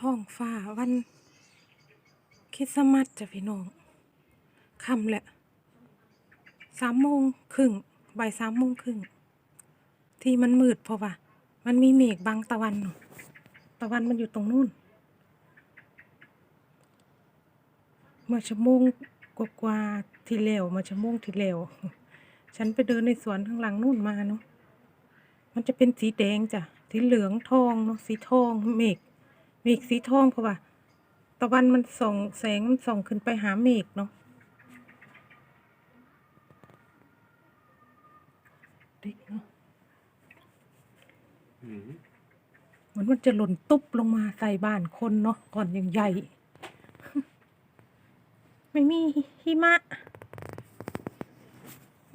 ท้องฟ้าวันคริสต์มาสจ้ะพี่น้องค่ำแหละสามโมงครึ่งบ่ายสามโมงครึ่งที่มันมืดเพราะว่า มันมีเมฆบังตะวันตะวันมันอยู่ตรงนู้น เมื่อชั่วโมงกว่าๆที่แล้วเมื่อชั่วโมงที่แล้วฉันไปเดินในสวนข้างหลังนู่นมาเนาะมันจะเป็นสีแดงจ้ะสีเหลืองทองเนาะสีทองเมฆ เมฆสีทองเพราะว่า ตะวันมันส่องแสงมันส่องขึ้นไปหาเมฆเนาะเด็กเนาะอืมเหมือนมันจะหล่นตุ๊บลงมาใส่บ้านคนเนาะก่อนยังใหญ่ ไม่มีหิมะ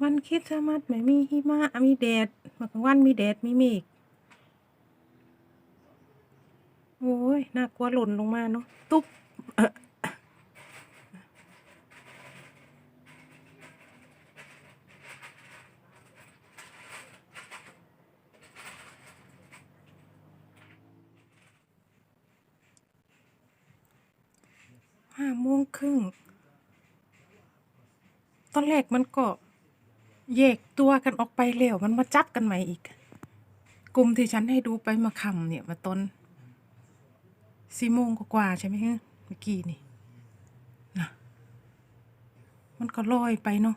วันคริดสต์มาสไม่มีหิมะมีแดดเมื่อกลางวันมีแดดมีเมฆ โอ้ยน่ากลัวหล่นลงมาเนาะตุ๊บห้าโมงครึ่ง ตอนแรกมันก็แยกตัวกันออกไปแล้ว มันมาจับกันใหม่อีก กลุ่มที่ฉันให้ดูไปมาคำเนี่ย มาต้น สี่โมงกว่าใช่ไหมฮะเมื่อกี้นี่นะมันก็ลอยไปเนาะ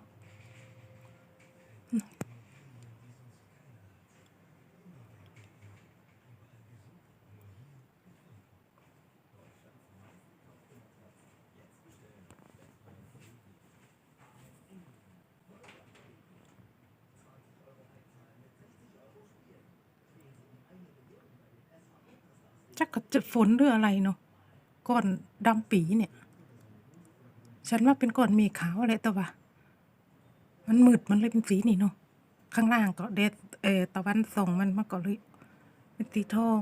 จักกับจะฝนหรืออะไรเนาะก้อนดำปีเนี่ย ฉันว่าเป็นก้อนเมฆขาวอะไรแต่ว่า มันมืดมันเลยเป็นสีนี่เนาะข้างล่างก็เดดเออตะวันส่องมันมันก็เลยเป็นสีทอง